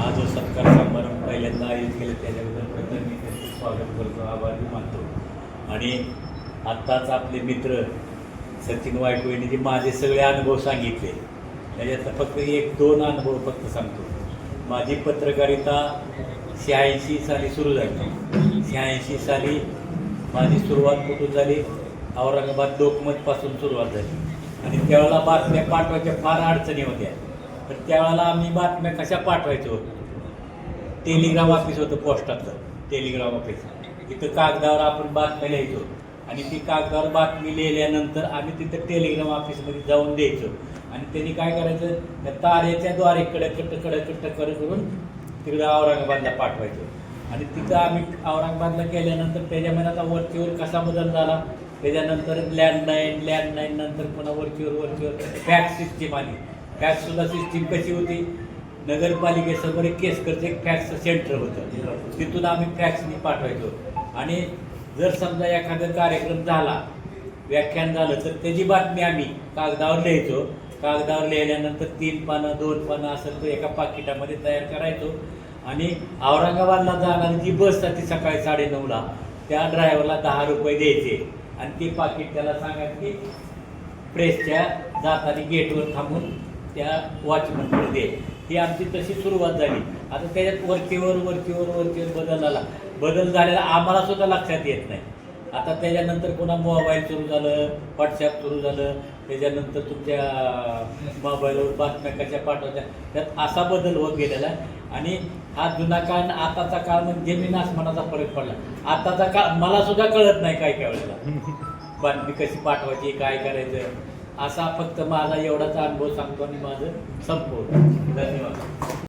हा जो सत्कार समारंभ पहिल्यांदा आयोजित केला त्याच्याबद्दल प्रथम मी त्यांचं स्वागत करतो आभारी मानतो. आणि आत्ताच आपले मित्र सचिन वायकवेने जे माझे सगळे अनुभव सांगितले त्याच्यातलं फक्त एक दोन अनुभव फक्त सांगतो. माझी पत्रकारिता शहाऐंशी साली सुरू झाली. शहाऐंशी साली माझी सुरुवात कुठून झाली? औरंगाबाद लोकमतपासून सुरुवात झाली. आणि त्यावेळेला बातम्या पाठवायच्या फार अडचणी होत्या. तर त्यावेळेला आम्ही बातम्या कशा पाठवायचो? टेलिग्राम ऑफिस होतं पोस्टाचं. टेलिग्राम ऑफिस तिथं कागदावर आपण बातम्या लिहायचो. आणि ती कागदावर बातमी लिहिल्यानंतर आम्ही तिथं टेलिग्राम ऑफिसमध्ये जाऊन द्यायचो. आणि त्यांनी काय करायचं? त्या तारेच्या द्वारे कडकट कडकट कर करून तिकडं औरंगाबादला पाठवायचो. आणि तिथं आम्ही औरंगाबादला गेल्यानंतर त्याच्यामध्ये आता वरचीवर कसा बदल झाला? त्याच्यानंतर लँडलाईन लँडलाईन नंतर पुन्हा वरचीवर वरचीवर. फॅक्स सिस्टीम आली. फॅक्ससुद्धा सिस्टीम कशी होती? नगरपालिकेसमोर एक केसकरचं एक फॅक्स सेंटर होतं. तिथून आम्ही फॅक्सनी पाठवायचो. आणि जर समजा एखादा कार्यक्रम झाला व्याख्यान झालं तर त्याची बातमी आम्ही कागदावर लिहायचो. कागदावर लिहिल्यानंतर तीन पानं दोन पानं असं तो एका पाकिटामध्ये तयार करायचो. आणि औरंगाबादला जाणारी जी बस ती सकाळी साडेनऊला त्या ड्रायव्हरला दहा रुपये द्यायचे. आणि ते पाकिट त्याला सांगायचं की प्रेसच्या जाताना गेटवर थांबून त्या वॉचमनकडे दे ही आमची तशी सुरुवात झाली. आता त्याच्यात वरचीवर वरचीवर वरचीवर बदल झाला. बदल झालेला आम्हाला सुद्धा लक्षात येत नाही. आता त्याच्यानंतर पुन्हा मोबाईल सुरू झालं व्हॉट्सॲप सुरू झालं. त्याच्यानंतर तुमच्या मोबाईलवर बातम्या कशा पाठवायच्या? त्यात असा बदल होत गेलेला आहे. आणि हा जुना काळ आणि आताचा काळ म्हणजे जमीन आसमानाचा फरक पडला. आताचा काळ मला सुद्धा कळत नाही काय काय वेळेला. बातमी कशी पाठवायची काय करायचं? असा फक्त माझा एवढाच अनुभव सांगतो आणि माझं संपवतो. धन्यवाद.